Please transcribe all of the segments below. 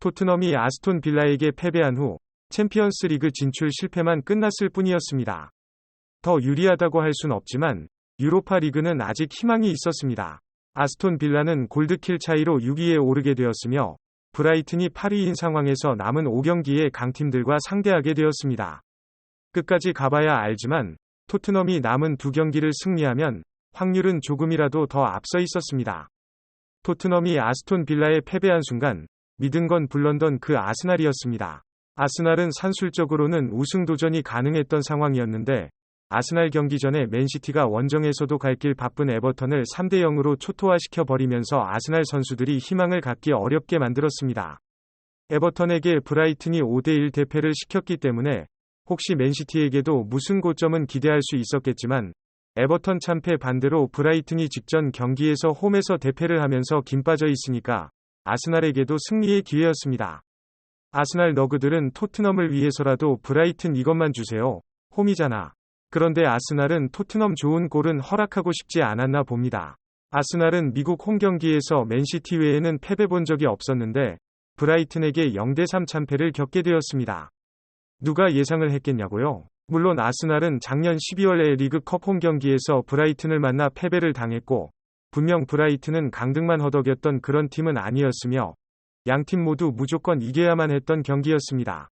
토트넘이 아스톤 빌라에게 패배한 후 챔피언스 리그 진출 실패만 끝났을 뿐이었습니다. 더 유리하다고 할 순 없지만 유로파 리그는 아직 희망이 있었습니다. 아스톤 빌라는 골드킬 차이로 6위에 오르게 되었으며 브라이튼이 8위인 상황에서 남은 5경기에 강팀들과 상대하게 되었습니다. 끝까지 가봐야 알지만 토트넘이 남은 두 경기를 승리하면 확률은 조금이라도 더 앞서 있었습니다. 토트넘이 아스톤 빌라에 패배한 순간 믿은 건 불렀던 그 아스날이었습니다. 아스날은 산술적으로는 우승 도전이 가능했던 상황이었는데 아스날 경기 전에 맨시티가 원정에서도 갈 길 바쁜 에버턴을 3대 0으로 초토화시켜 버리면서 아스날 선수들이 희망을 갖기 어렵게 만들었습니다. 에버턴에게 브라이튼이 5대 1 대패를 시켰기 때문에 혹시 맨시티에게도 무슨 고점은 기대할 수 있었겠지만 에버턴 참패 반대로 브라이튼이 직전 경기에서 홈에서 대패를 하면서 김 빠져 있으니까 아스날에게도 승리의 기회였습니다. 아스날 너그들은 토트넘을 위해서라도 브라이튼 이것만 주세요. 홈이잖아. 그런데 아스날은 토트넘 좋은 골은 허락하고 싶지 않았나 봅니다. 아스날은 미국 홈 경기에서 맨시티 외에는 패배 본 적이 없었는데 브라이튼에게 0대3 참패를 겪게 되었습니다. 누가 예상을 했겠냐고요? 물론 아스날은 작년 12월에 리그컵 홈 경기에서 브라이튼을 만나 패배를 당했고 분명 브라이튼은 강등만 허덕였던 그런 팀은 아니었으며 양팀 모두 무조건 이겨야만 했던 경기였습니다.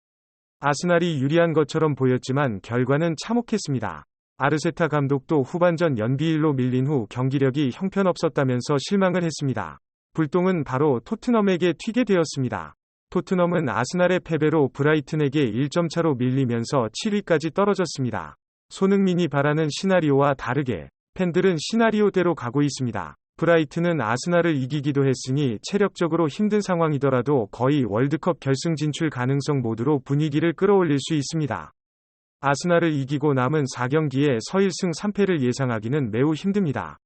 아스날이 유리한 것처럼 보였지만 결과는 참혹했습니다. 아르세타 감독도 후반전 연비일로 밀린 후 경기력이 형편없었다면서 실망을 했습니다. 불똥은 바로 토트넘에게 튀게 되었습니다. 토트넘은 아스날의 패배로 브라이튼에게 1점 차로 밀리면서 7위까지 떨어졌습니다. 손흥민이 바라는 시나리오와 다르게 팬들은 시나리오대로 가고 있습니다. 브라이튼은 아스날을 이기기도 했으니 체력적으로 힘든 상황이더라도 거의 월드컵 결승 진출 가능성 모드로 분위기를 끌어올릴 수 있습니다. 아스날을 이기고 남은 4경기에 서일승 3패를 예상하기는 매우 힘듭니다.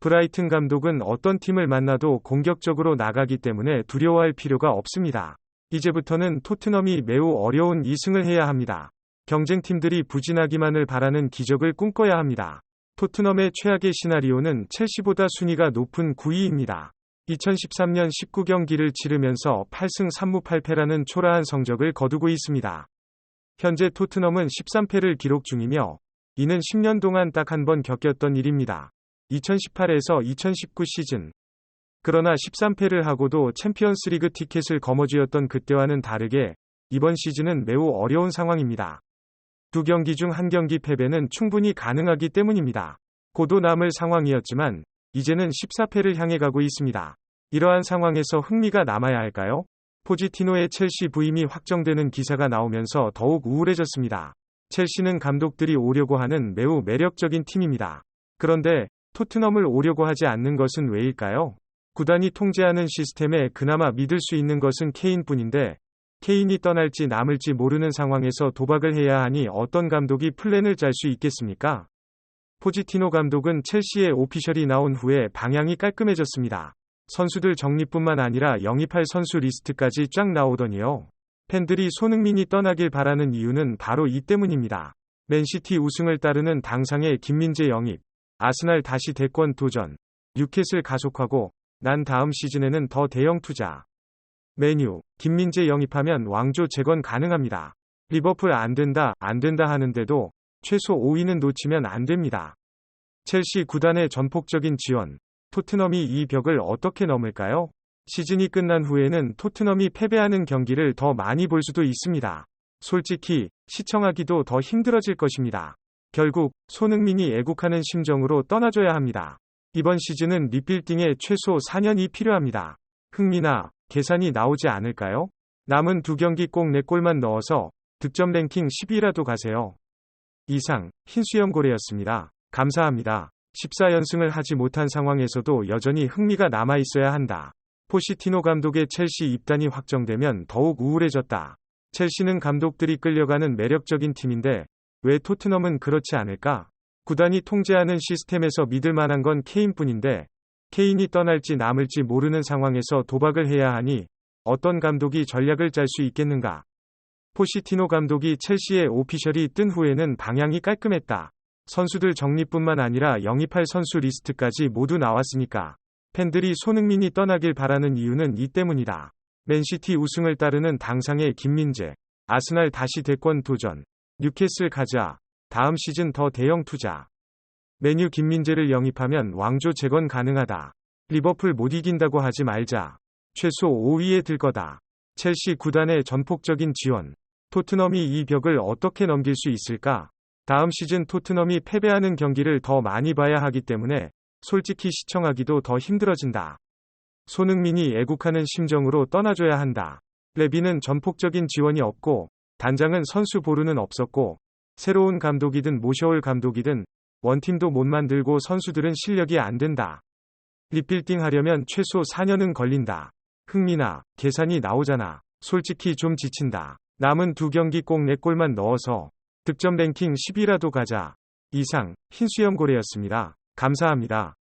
브라이튼 감독은 어떤 팀을 만나도 공격적으로 나가기 때문에 두려워할 필요가 없습니다. 이제부터는 토트넘이 매우 어려운 2승을 해야 합니다. 경쟁팀들이 부진하기만을 바라는 기적을 꿈꿔야 합니다. 토트넘의 최악의 시나리오는 첼시보다 순위가 높은 9위입니다. 2013년 19경기를 치르면서 8승 3무 8패라는 초라한 성적을 거두고 있습니다. 현재 토트넘은 13패를 기록 중이며 이는 10년 동안 딱 한 번 겪었던 일입니다. 2018에서 2019 시즌. 그러나 13패를 하고도 챔피언스리그 티켓을 거머쥐었던 그때와는 다르게 이번 시즌은 매우 어려운 상황입니다. 두 경기 중 한 경기 패배는 충분히 가능하기 때문입니다. 고도 남을 상황이었지만 이제는 14패를 향해 가고 있습니다. 이러한 상황에서 흥미가 남아야 할까요? 포지티노의 첼시 부임이 확정되는 기사가 나오면서 더욱 우울해졌습니다. 첼시는 감독들이 오려고 하는 매우 매력적인 팀입니다. 그런데 토트넘을 오려고 하지 않는 것은 왜일까요? 구단이 통제하는 시스템에 그나마 믿을 수 있는 것은 케인뿐인데 케인이 떠날지 남을지 모르는 상황에서 도박을 해야 하니 어떤 감독이 플랜을 짤 수 있겠습니까? 포지티노 감독은 첼시의 오피셜이 나온 후에 방향이 깔끔해졌습니다. 선수들 정리뿐만 아니라 영입할 선수 리스트까지 쫙 나오더니요. 팬들이 손흥민이 떠나길 바라는 이유는 바로 이 때문입니다. 맨시티 우승을 따르는 당상의 김민재 영입, 아스날 다시 대권 도전, 뉴캐슬 가속하고 난 다음 시즌에는 더 대형 투자. 메뉴, 김민재 영입하면 왕조 재건 가능합니다. 리버풀 안 된다, 안 된다 하는데도 최소 5위는 놓치면 안 됩니다. 첼시 구단의 전폭적인 지원, 토트넘이 이 벽을 어떻게 넘을까요? 시즌이 끝난 후에는 토트넘이 패배하는 경기를 더 많이 볼 수도 있습니다. 솔직히 시청하기도 더 힘들어질 것입니다. 결국 손흥민이 애국하는 심정으로 떠나줘야 합니다. 이번 시즌은 리빌딩에 최소 4년이 필요합니다. 흥미나 계산이 나오지 않을까요? 남은 두 경기 꼭 4골만 넣어서 득점 랭킹 10위라도 가세요. 이상 흰수염 고래였습니다. 감사합니다. 14연승을 하지 못한 상황에서도 여전히 흥미가 남아 있어야 한다. 포시티노 감독의 첼시 입단이 확정되면 더욱 우울해졌다. 첼시는 감독들이 끌려가는 매력적인 팀인데 왜 토트넘은 그렇지 않을까? 구단이 통제하는 시스템에서 믿을 만한 건 케인뿐인데 케인이 떠날지 남을지 모르는 상황에서 도박을 해야 하니 어떤 감독이 전략을 짤 수 있겠는가? 포시티노 감독이 첼시의 오피셜이 뜬 후에는 방향이 깔끔했다. 선수들 정리뿐만 아니라 영입할 선수 리스트까지 모두 나왔으니까 팬들이 손흥민이 떠나길 바라는 이유는 이 때문이다. 맨시티 우승을 따르는 당상의 김민재. 아스날 다시 대권 도전. 뉴캐슬 가자. 다음 시즌 더 대형 투자. 메뉴 김민재를 영입하면 왕조 재건 가능하다. 리버풀 못 이긴다고 하지 말자. 최소 5위에 들 거다. 첼시 구단의 전폭적인 지원. 토트넘이 이 벽을 어떻게 넘길 수 있을까? 다음 시즌 토트넘이 패배하는 경기를 더 많이 봐야 하기 때문에 솔직히 시청하기도 더 힘들어진다. 손흥민이 애국하는 심정으로 떠나줘야 한다. 레비는 전폭적인 지원이 없고 단장은 선수 보루는 없었고 새로운 감독이든 모셔올 감독이든 원팀도 못 만들고 선수들은 실력이 안 된다. 리빌딩 하려면 최소 4년은 걸린다. 흥민아, 계산이 나오잖아. 솔직히 좀 지친다. 남은 두 경기 꼭 4골만 넣어서 득점 랭킹 10위라도 가자. 이상, 흰수염고래였습니다. 감사합니다.